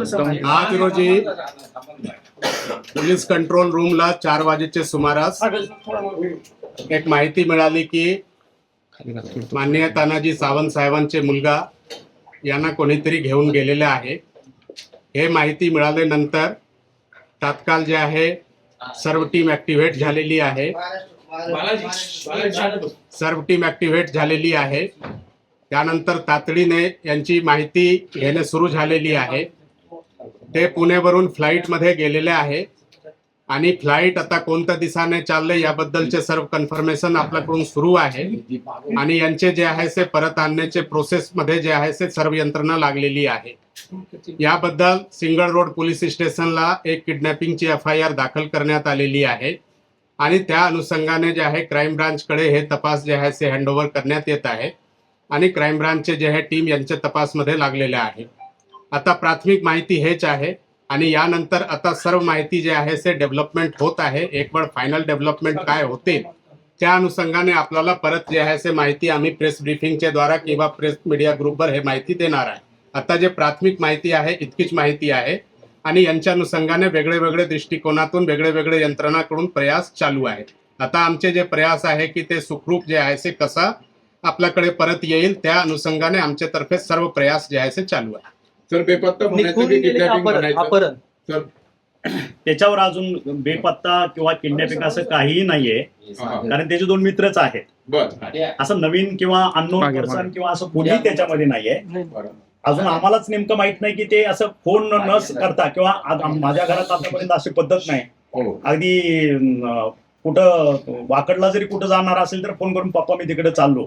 आज रोजी police control रूमला चार वाजेच्या सुमारास एक माहिती मिळाली की माननीय तानाजी सावंत साहेबांचे मुलगा यांना कोणीतरी घेऊन गेलेले आहे. हे माहिती मिळाल्यानंतर तात्काळ जे आहे सर्व टीम ऍक्टिव्हेट झालेली आहे. सर्व टीम ऍक्टिव्हेट झालेली आहे. त्यानंतर तातडीने यांची माहिती घेणे सुरू झालेली आहे. ते पुणेवरून फ्लाईटमध्ये गेलेले आहे. आणि फ्लाईट आता कोणत्या दिशाने चालले याबद्दलचे सर्व कन्फर्मेशन आपल्याकडून सुरू आहे. आणि यांचे जे आहे ते परत आणण्याचे प्रोसेस मध्ये जे आहे ते सर्व यंत्रणा लागलेली आहे. याबद्दल सिंगल रोड पोलीस स्टेशनला एक किडनॅपिंगची एफ आय आर दाखल करण्यात आलेली आहे. आणि त्या अनुषंगाने जे आहे क्राईम ब्रांचकडे हे तपास जे आहे ते हँडओव्हर करण्यात येत आहे. आणि क्राईम ब्रांचचे जे आहे टीम यांच्या तपासमध्ये लागलेले आहे. आता प्राथमिक माहिती हेच आहे. आणि यानंतर आता सर्व माहिती जे आहे ते डेव्हलपमेंट होत आहे. एक वेळ फायनल डेव्हलपमेंट काय होते त्या अनुषंगाने आपल्याला परत जे आहे ते माहिती आम्ही प्रेस ब्रिफिंगच्या द्वारा किंवा प्रेस मीडिया ग्रुपवर हे माहिती देणार आहे. आता जे प्राथमिक माहिती आहे इतकीच माहिती आहे. आणि यांच्या अनुषंगाने वेगळे वेगळे दृष्टिकोनातून वेगळे वेगळे यंत्रणाकडून प्रयास चालू आहेत. आता आमचे जे प्रयास आहे की ते सुखरूप जे आहे ते कसा आपल्याकडे परत येईल त्या अनुषंगाने आमच्यातर्फे सर्व प्रयास जे आहे ते चालू आहे सर बेपत्ता होण्याचं की म्हणायचं? अपहरण सर. त्याच्यावर अजून बेपत्ता किंवा किडनॅपिंग असं काहीही नाहीये हा. कारण त्याचे दोन मित्रच आहेत. बर. असं नवीन किंवा अननोन पर्सन किंवा असं कोणी त्याच्यामध्ये नाहीये. अजून आम्हालाच नेमकं माहीत नाही की ते असं फोन न करता किंवा आज आम- माझ्या घरात आतापर्यंत अशी पद्धत नाही. हो. अगदी अं, कुठं वाकडला जरी कुठं जाणार असेल तर फोन करून पप्पा मी तिकडे चाललो.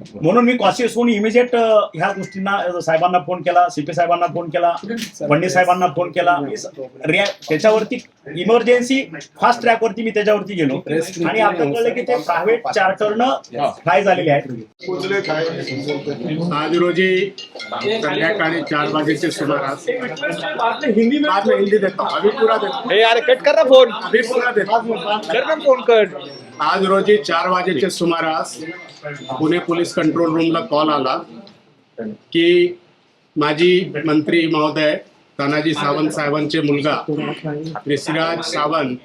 म्हणून मी कॉशियस होऊन इमिजिएट ह्या गोष्टींना साहेबांना फोन केला सीपी साहेबांना फोन केला पंडित साहेबांना फोन केला. त्याच्यावरती इमर्जन्सी फास्ट ट्रॅकवरती मी त्याच्यावरती गेलो. आणि आता कळलं की ते प्रायव्हेट चार्टरनं फ्लाय झालेले आहेत. काय? आज रोजी संध्याकाळी चार वाजेचे सुमारास में हिंदी देता. अभी पूरा देता यार कट कर ना फोन अभी पूरा देता फोन कट आज रोजी चार वाजेच्या सुमारास पुणे पोलीस कंट्रोल रूमला कॉल आला की माजी मंत्री महोदय तानाजी सावंत साहेबांचे मुलगा ऋषिराज सावंत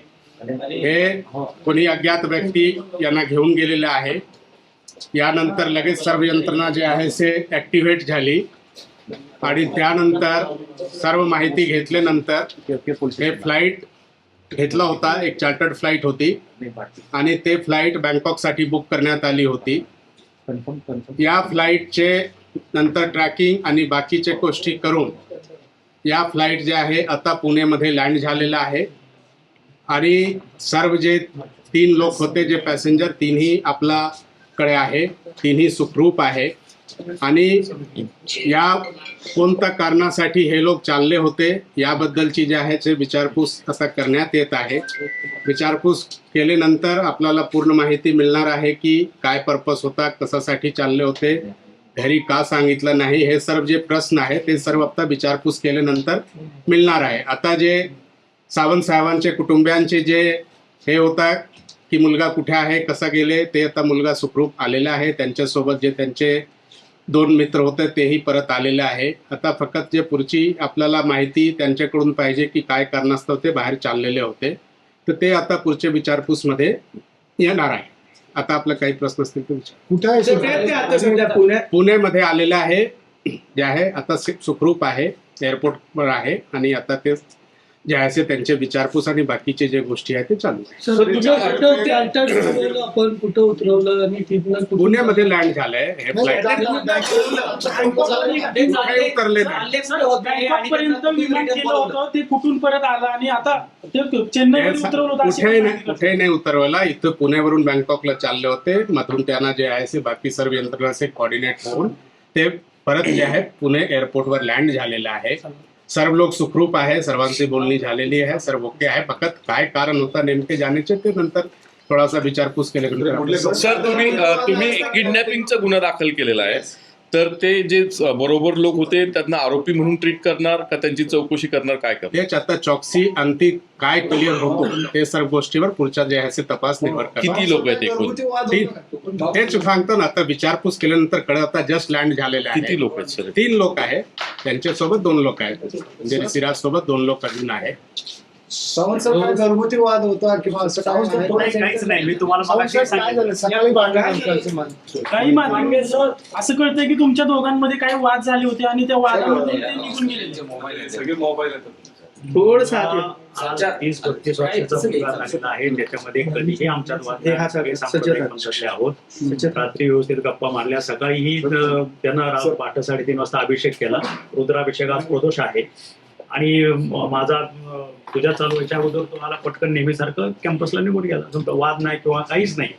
हे कोणी अज्ञात व्यक्ती यांना घेऊन गेलेले आहे. यानंतर लगेच सर्व यंत्रणा जे आहे ते ऍक्टिव्हेट झाली आणि त्यानंतर सर्व माहिती घेतल्यानंतर हे फ्लाईट घेतला होता. एक चार्टर्ड फ्लाईट होती. आणि ते फ्लाईट बँकॉकसाठी बुक करण्यात आली होती. या फ्लाईटचे नंतर ट्रॅकिंग आणि बाकीचे गोष्टी करून या फ्लाईट जे आहे आता पुणेमध्ये लँड झालेला आहे. आणि सर्व जे तीन लोक होते जे पॅसेंजर तिन्ही आपल्याकडे आहे. तिन्ही सुखरूप आहे. आणि या कोणत्या कारणासाठी हे लोक चालले होते याबद्दलची जे आहे ते विचारपूस आता करण्यात येत आहे. विचारपूस केल्यानंतर आपल्याला पूर्ण माहिती मिळणार आहे की काय पर्पस होता कशासाठी चालले होते घरी का सांगितलं नाही हे सर्व जे प्रश्न आहे ते सर्व आता विचारपूस केल्यानंतर मिळणार आहे. आता जे सावंत साहेबांचे कुटुंबियांचे जे हे होता की मुलगा कुठे आहे कसा गेले ते आता मुलगा सुखरूप आलेला आहे त्यांच्यासोबत जे त्यांचे दोन मित्र होते तेही परत आलेले आहे. आता फक्त जे पुढची आपल्याला माहिती त्यांच्याकडून पाहिजे की काय कारणास्तव ते बाहेर चाललेले होते तर ते आता पुढच्या विचारपूसमध्ये येणार आहे. आता आपलं काही प्रश्न असतील तर विचार. पुण्यामध्ये आलेले आहे. जे आहे आता सुखरूप आहे. एअरपोर्टवर आहे आणि आता ते जे आहे ते त्यांचे विचारपूस आणि बाकीचे जे गोष्टी आहेत ते चालू आहे आपण कुठं उतरवलं आणि तिथनं पुण्यामध्ये लँड झालंय हे उतरले ते कुठून परत आलं आणि आता ते चेन्नई उतरवलं होतं अशी कुठेही नाही माहिती कुठेही नाही उतरवला इथं पुण्यावरून बँकॉकला चालले होते मधून त्यांना जे आहे बाकी सर्व यंत्रणा कॉर्डिनेट होऊन ते परत जे आहे पुणे एअरपोर्टवर लँड झालेलं आहे सर्व लोक सुखरूप आहे सर्वांची बोलणी झालेली आहे सर्व ओके आहे. फक्त काय कारण होतं नेमके जाण्याचे ते नंतर थोडासा विचारपूस केल्यानंतर सर तुम्ही तुम्ही किडनॅपिंगचा गुन्हा दाखल केलेला आहे. तर ते जे बरोबर लोक होते त्यांना आरोपी म्हणून ट्रीट करणार का त्यांची चौकशी करणार काय करणार? आता चौकसी अंती काय क्लिअर होतो ते सर्व गोष्टीवर पुढच्या जे आहे ते तपास निर्भर करतात. किती लोक आहेत एकूण? तेच सांगतो ना आता विचारपूस केल्यानंतर कळत आता जस्ट लँड झालेले आहे. किती लोक आहेत सर? तीन लोक आहेत. त्यांच्यासोबत दोन लोक आहेत. म्हणजे सिराज सोबत दोन लोक अजून आहे साहेब काय घरगुती वाद होता किंवा असं काय काहीच नाही मी तुम्हाला सावंत मगाशी साहेब काय सांगितलं झालं? सकाळी भांडण झालं मान काही माध्यमांचं असं कळतंय की तुमच्या दोघांमध्ये काही वाद झाले होते आणि त्या वादामध्ये ते निघून गेले. तीस बत्तीस वर्षाचा मुलगा झालेला आहे. त्याच्यामध्ये कधीही आमच्यात वाद हे हा नाही. हे सगळं सांप्रदायिक सचिन. पंथातले आहोत. रात्री व्यवस्थित गप्पा मारल्या. सकाळीही अं, त्यानं रा- पहाटे साडेतीन वाजता अभिषेक केला. रुद्राभिषेक आज प्रदोष आहे. आणि माझा पूजा चालू व्हायच्या अगोदर तुम्हाला पटकन नेहमीसारखं कॅम्पसला निघून गेला. तुमचा वाद नाही किंवा काहीच नाही.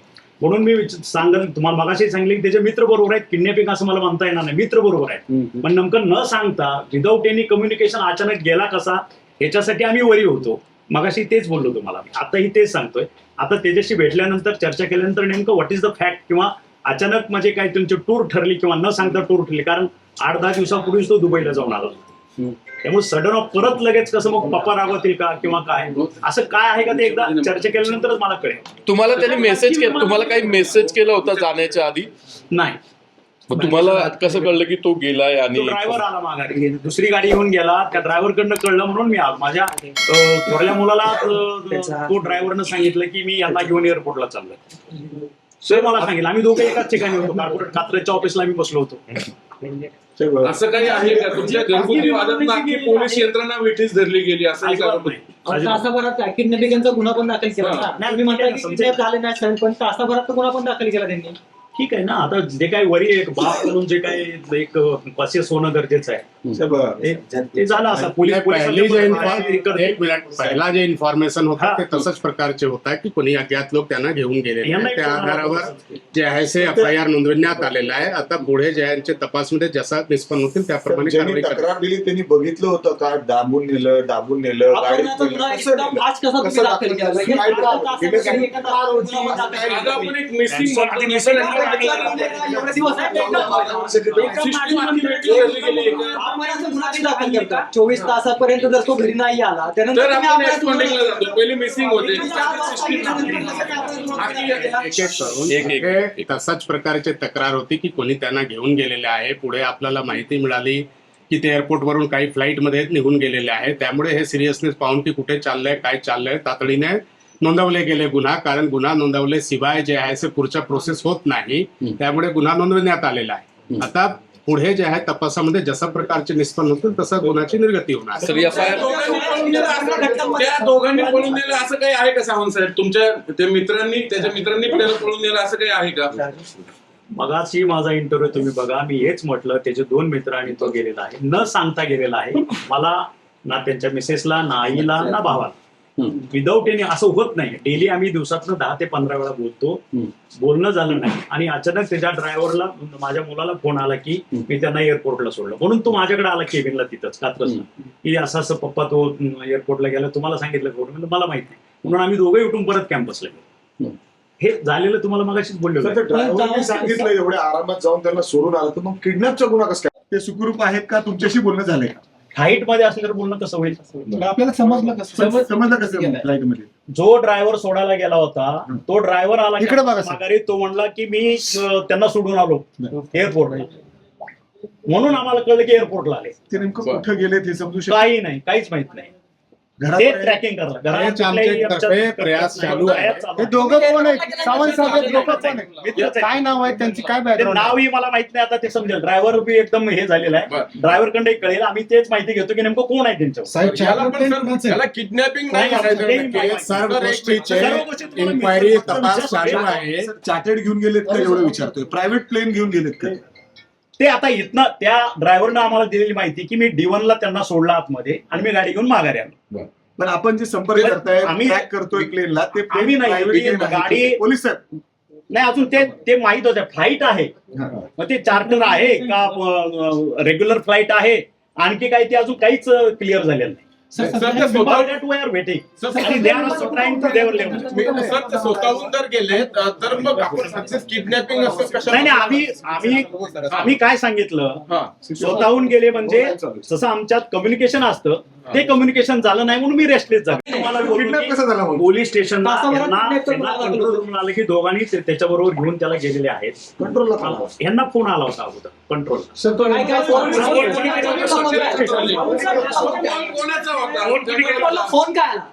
म्हणून मी सांगत तुम्हाला मगाशी सांगले की त्याचे मित्र बरोबर आहेत. किडनॅपिंग असं मला म्हणता येणार नाही. मित्र बरोबर आहेत. पण नेमकं न सांगता विदाऊट एनी कम्युनिकेशन अचानक गेला कसा ह्याच्यासाठी आम्ही वरी होतो. मगाशी तेच बोललो तुम्हाला आताही तेच सांगतोय. आता त्याच्याशी भेटल्यानंतर चर्चा केल्यानंतर नेमकं व्हॉट इज द फॅक्ट किंवा अचानक म्हणजे काय तुमची टूर ठरली किंवा न सांगता टूर ठरली. कारण आठ दहा दिवसापूर्वीच तो दुबईला जाऊन आला होता. त्यामुळे सडन ऑफ परत लगेच कसं मग पप्पा रागवतील का किंवा काय? असं काय आहे का ते एकदा चर्चा केल्यानंतरच मला कळेल. तुम्हाला त्यांनी मेसेज केला तुम्हाला काही मेसेज केला होता जाण्याच्या आधी? नाही. मग तुम्हाला कसं कळलं की तो गेलाय तो आणि ड्रायव्हर आला माघारी. दुसरी गाडी घेऊन गेला. त्या ड्रायव्हर कडनं कळलं म्हणून मी माझ्या थोरल्या मुलाला तो ड्रायव्हरनं सांगितलं की मी यांना घेऊन एअरपोर्टला चाललोय. सर मला सांगितलं. आम्ही दोघे एकाच ठिकाणी होतो. कॉर्पोरेट कात्रच्या ऑफिसला आम्ही बसलो होतो. असं काही आहे का तुमच्या घरगुती वादात नाकी पोलीस यंत्रणा वेठीस धरली गेली असं अजिबात का नाही. अजिबात. तासाभरात किडनॅपिंगचा गुन्हा पण दाखल केला. ना तुम्ही की झाले नाही पण तासाभरात तर गुन्हा पण दाखल केला त्यांनी ठीक आहे ना आता जे काही वरी एक बाप म्हणून जे काही एक पसेस होणं गरजेचं आहे ते- झालं असं पोलीस पहिली जे इन्फॉर्म करतील. एक मिनिट पहिला जे इन्फॉर्मेशन होतं हा. ते तसंच प्रकारचे होता की कोणी अज्ञात लोक त्यांना घेऊन गेलेले यांना आहेत. त्या आधारावर. जे आहे ते एफ आय आर नोंदवण्यात आलेलं आहे आता पुढे जे यांचे तपासमध्ये जसा निष्पन्न होतील त्याप्रमाणे ज्यांनी कारवाई करण्यात तक्रार दिली त्यांनी बघितलं होतं का दाबून नेलं दाबून नेलं गाडीत अपहरणाचा नेलं. गुन्हा कसं एकदम नेलं? आज कसा तुम्ही कसं दाखल दाखल केला? केलं? हे काय एका दाखल तासामध्ये केलं? एका तासामध्ये गुन्हा दाखल केला. आता आपण एक मिसिंग चोवीस तासापर्यंत जर तो घरी नाही आला त्यानंतर पहिले मिसिंग होते. हे. तसाच प्रकारची तक्रार होती की कोणी त्यांना घेऊन गेलेले आहे. पुढे आपल्याला माहिती मिळाली की ते एअरपोर्टवरून काही फ्लाईटमध्ये निघून गेलेले आहे. त्यामुळे हे सिरियसनेस पाहून की कुठे चाललंय काय चाललंय तातडीने नोंदवले गेले गुन्हा कारण गुन्हा नोंदवले शिवाय जे आहे ते पुढच्या प्रोसेस होत नाही. त्यामुळे गुन्हा नोंदवण्यात आलेला आहे. आता पुढे जे आहे तपासामध्ये जसा प्रकारचे निष्पन्न होतील तसा गुन्ह्याची निर्गती होणार. सर एफ आय त्या दोघांनी पळून दिलं असं- काही आहे का सावंत साहेब? तुमच्या त्या मित्रांनी त्याच्या मित्रांनी पळून दिलं असं काही आहे का? मगाशी माझा इंटरव्ह्यू तुम्ही बघा मी हेच म्हटलं त्याचे दोन मित्र आणि तो गेलेला आहे. न सांगता गेलेला आहे. मला ना त्यांच्या मिसेसला ना आईला ना भावाला. विदाऊट एनी असं होत नाही डेली आम्ही दिवसातनं दहा ते पंधरा वेळा बोलतो. बोलणं झालं नाही. आणि अचानक त्याच्या ड्रायव्हरला माझ्या मुलाला फोन आला की मी त्यांना एअरपोर्टला सोडलं. म्हणून तो माझ्याकडे आला केबिनला तिथंच कात्रजला की असं असं पप्पा तो एअरपोर्टला गेला तुम्हाला सांगितलं का? म्हणलं, मला माहीत नाही. म्हणून आम्ही दोघे उठून परत कॅम्पसला गेलो. हे झालेलं तुम्हाला मगाशीच बोललो सांगितलं एवढ्या आरामात जाऊन त्यांना सोडून आलं तर मग किडनॅपचा गुन्हा कसं? काय ते सुखरूप आहेत का? तुमच्याशी बोलणं झालंय का? हाईटमध्ये असलं तर बोलणं कसं होईल? आपल्याला समजलं कसं? समजलं कसं फ्लाईटमध्ये? जो ड्रायव्हर सोडायला गेला होता तो ड्रायव्हर आला इकडे बघा. माघारी तो म्हणला की मी त्यांना सोडून आलो. एअरपोर्टला म्हणून आम्हाला कळलं की एअरपोर्टला आले. ते नेमकं कुठं गेले ते समजू शकतो काही नाही काहीच माहीत नाही. ते ट्रॅकिंग तर्फे प्रयास चालू आहे. प्रयास चालू हे आहे. दोघं कोण आहेत? सावंत साहेब हे दोघं कोण आहेत. मित्रच आहेत. काय नाव आहे? त्यांची काय नावही मला माहीत नाही आता ते समजेल. ड्रायव्हर बी एकदम हे झालेलं आहे. ड्रायव्हरकडे कळेल. आम्ही तेच माहिती घेतो की नेमकं कोण आहे त्यांच्यावर. याला किडनॅपिंग नाही हे सर्व गोष्टीचे इन्क्वायरी. तपास चालू आहे. चार्टेड घेऊन गेलेत का? एवढं विचारतोय. प्रायव्हेट प्लेन घेऊन गेलेत का? ते आता इथनं त्या ड्रायव्हरनं आम्हाला दिलेली माहिती की मी डी ला त्यांना सोडला आतमध्ये आणि मी गाडी घेऊन माघारी आलो. पण आपण जे संपर्क करताय आम्ही- करतोय प्लेनला ते आम्ही नाही. गाडी- पोलीस नाही अजून ते ते माहीत होते फ्लाईट आहे. मग ते चार्टर आहे का रेग्युलर फ्लाईट आहे? आणखी काही ते अजून काहीच क्लिअर झालेलं नाही. सर ते स्वतः That we are waiting. Sir, आणि they are also trying to their level. मी- सर ते स्वतःहून जर गेले तर तर मग आपण सक्सेस किडनॅपिंग असं कशा नाही नाही आम्ही आम्ही आम्ही काय सांगितलं हा स्वतःहून गेले म्हणजे जसं आमच्यात कम्युनिकेशन असतं ते कम्युनिकेशन झालं नाही म्हणून मी रेस्टलेस झालो तुम्हाला बोललो किडनॅप की कसं झाला मग पोलीस यांना आला की दोघांनी ते- त्याच्याबरोबर घेऊन त्याला गेलेले आहेत कंट्रोलला यांना फोन आला होता अगोदर कंट्रोल फोन कोणाचा होता फोन काय आला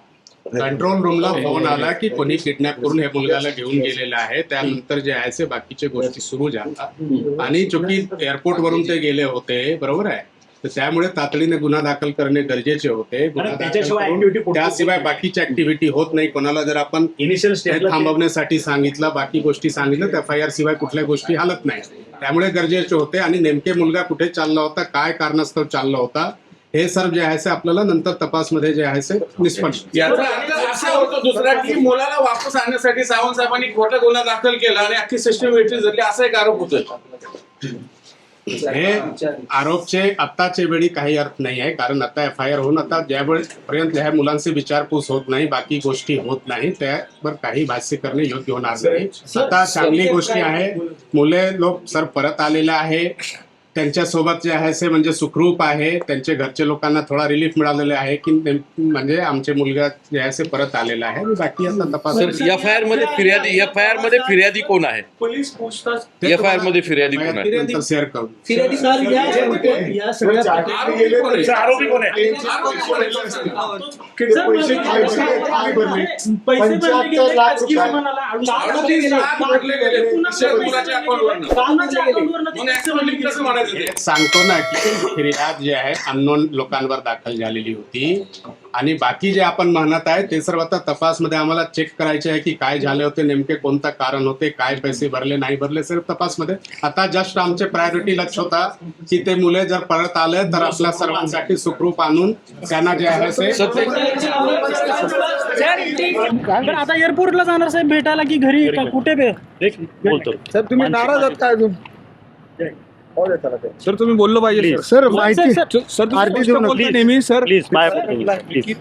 कंट्रोल रूमला फोन आला की कोणी किडनॅप करून हे मुलगाला घेऊन गेलेलं आहे त्यानंतर जे आहे ते बाकीच्या गोष्टी सुरू झाल्या आणि चुकी एअरपोर्ट वरून ते गेले होते बरोबर आहे तर त्यामुळे तातडीने गुन्हा दाखल करणे गरजेचे होते. गुन्हा दाखल त्याच्याशिवाय करून activity पुढची त्याशिवाय. बाकीची ऍक्टिव्हिटी होत नाही. कोणाला जर आपण इनिशियल ते स्टेजला थांबवण्यासाठी सांगितलं बाकी गोष्टी सांगितलं तर एफ आय आर शिवाय कुठल्या गोष्टी हालत नाही. त्यामुळे गरजेचे होते आणि नेमके मुलगा कुठे चालला होता काय कारणास्तव चालला होता हे सर्व जे आहे ते आपल्याला नंतर तपासमध्ये जे आहे ते निष्पन्न. याचा अर्थ असा होतो दुसरा की मुलाला वापस आणण्यासाठी सावंत साहेबांनी खोटा गुन्हा दाखल केला आणि अख्खी सिस्टम वेटली धरली असा एक आरोप होतोय. हे आरोपचे आत्ताचे वेळी काही अर्थ नाही आहे कारण आता एफ आय आर होऊन आता ज्यावेळेपर्यंत ह्या मुलांची विचारपूस होत नाही बाकी गोष्टी होत नाही त्यावर काही भाष्य करणे योग्य होणार नाही. आता चांगली गोष्टी आहे मुले लोक सर परत आलेले आहे त्यांच्यासोबत जे आहे ते म्हणजे सुखरूप आहे. त्यांचे घरचे लोकांना थोडा रिलीफ मिळालेला आहे की म्हणजे आमचे मुलगा जे आहे ते परत आलेला आहे बाकी आता तपास एफ आय आरमध्ये फिर्यादी एफ आय आरमध्ये फिर्यादी कोण आहे? पोलीस पूछताछ एफ आय आरमध्ये फिर्यादी कोण आहे? नंतर शेअर करू. फिर्यादी सर या या सगळ्या आरोपी कोण आहे? पैसे काय भरले? पंच्याहत्तर लाख रुपये. सांगतो ना की फिर्याद जी आहे अननोन लोकांवर दाखल झालेली होती. आणि बाकी जे आपण म्हणत आहे ते सर्व आता तपासमध्ये आम्हाला चेक करायचे आहे की काय झाले होते नेमके कोणतं कारण होते काय पैसे भरले नाही भरले सर्व तपासमध्ये. आता जस्ट आमचे प्रायोरिटी लक्ष होता की ते मुले जर परत आले तर आपल्या सर्वांसाठी सुखरूप आणून त्यांना जे आहे ते आता एअरपोर्टला जाणार साहेब भेटायला की घरी कुठे बे? बोलतो. सर तुम्ही नाराज आहात काय अजून? सर तुम्ही बोललो पाहिजे सर. माहिती सर, तुम्ही आरती स्पष्ट देऊ नका. बोलता नेहमी सर. Please bye please